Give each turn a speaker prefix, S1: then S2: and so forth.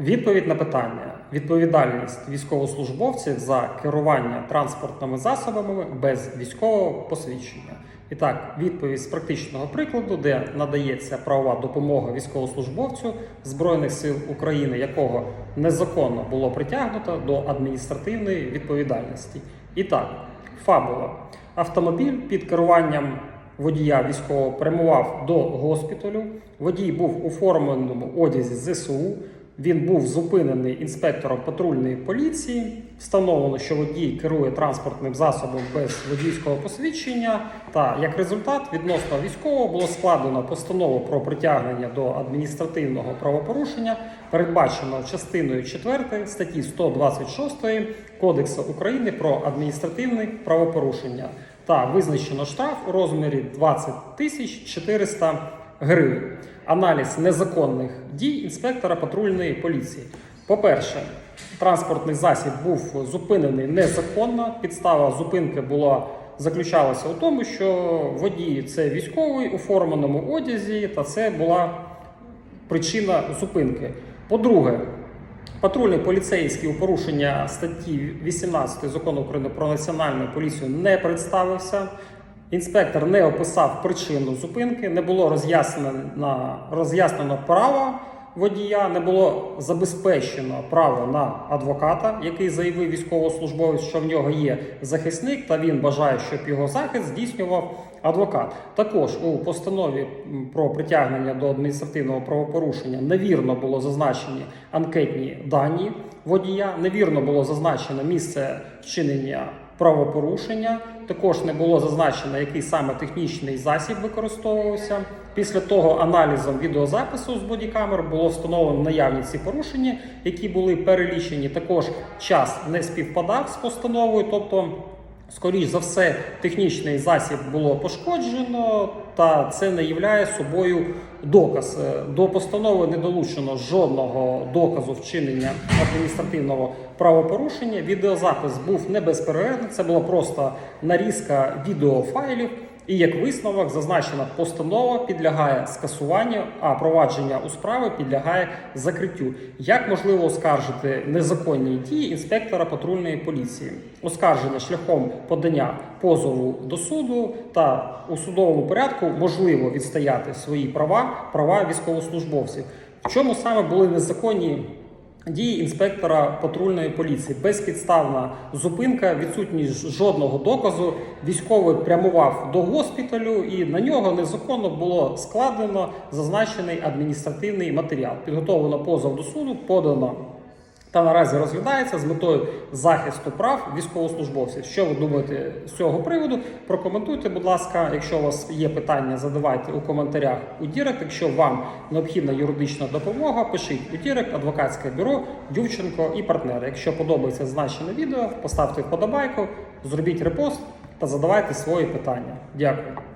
S1: Відповідь на питання: відповідальність військовослужбовців за керування транспортними засобами без військового посвідчення. І так, відповідь з практичного прикладу, де надається правова допомога військовослужбовцю Збройних сил України, якого незаконно було притягнуто до адміністративної відповідальності. І так, фабула. Автомобіль під керуванням водія військового прямував до госпіталю. Водій був у форменому одязі ЗСУ. Він був зупинений інспектором патрульної поліції. Встановлено, що водій керує транспортним засобом без водійського посвідчення. Та як результат відносно військового було складено постанову про притягнення до адміністративного правопорушення, передбачено частиною 4 статті 126 Кодексу України про адміністративне правопорушення та визначено штраф у розмірі 20 тисяч 400 гривень. Аналіз незаконних дій інспектора патрульної поліції. По-перше, транспортний засіб був зупинений незаконно. Підстава зупинки була заключалася у тому, що водій це військовий у форменому одязі, та це була причина зупинки. По-друге, патрульний поліцейський у порушення статті 18 закону України про національну поліцію не представився. Інспектор не описав причину зупинки, не було роз'яснено, роз'яснено право водія, не було забезпечено право на адвоката, який заявив військовослужбовець, що в нього є захисник, та він бажає, щоб його захист здійснював адвокат. Також у постанові про притягнення до адміністративного правопорушення невірно було зазначені анкетні дані водія, невірно було зазначено місце вчинення правопорушення. Також не було зазначено, який саме технічний засіб використовувався. Після того аналізом відеозапису з бодікамер було встановлено наявні ці порушення, які були перелічені. Також час не співпадав з постановою, тобто. Скоріш за все, технічний засіб було пошкоджено, та це не являє собою доказ. Е, До постанови не долучено жодного доказу вчинення адміністративного правопорушення. Відеозапис був не безперервний, це була просто нарізка відеофайлів. І як висновок зазначена постанова підлягає скасуванню, а провадження у справи підлягає закриттю. Як можливо оскаржити незаконні дії інспектора патрульної поліції? Оскарження шляхом подання позову до суду та у судовому порядку можливо відстояти свої права, права військовослужбовців. В чому саме були незаконні Дії інспектора патрульної поліції безпідставна зупинка, відсутність жодного доказу. Військовий прямував до госпіталю, і на нього незаконно було складено зазначений адміністративний матеріал. Підготовлено позов до суду, подано та наразі розглядається з метою захисту прав військовослужбовців. Що ви думаєте з цього приводу? Прокоментуйте, будь ласка. Якщо у вас є питання, задавайте у коментарях у Дірект. Якщо вам необхідна юридична допомога, пишіть у Дірект, адвокатське бюро, Дівченко і партнери. Якщо подобається значене відео, поставте вподобайку, зробіть репост та задавайте свої питання. Дякую.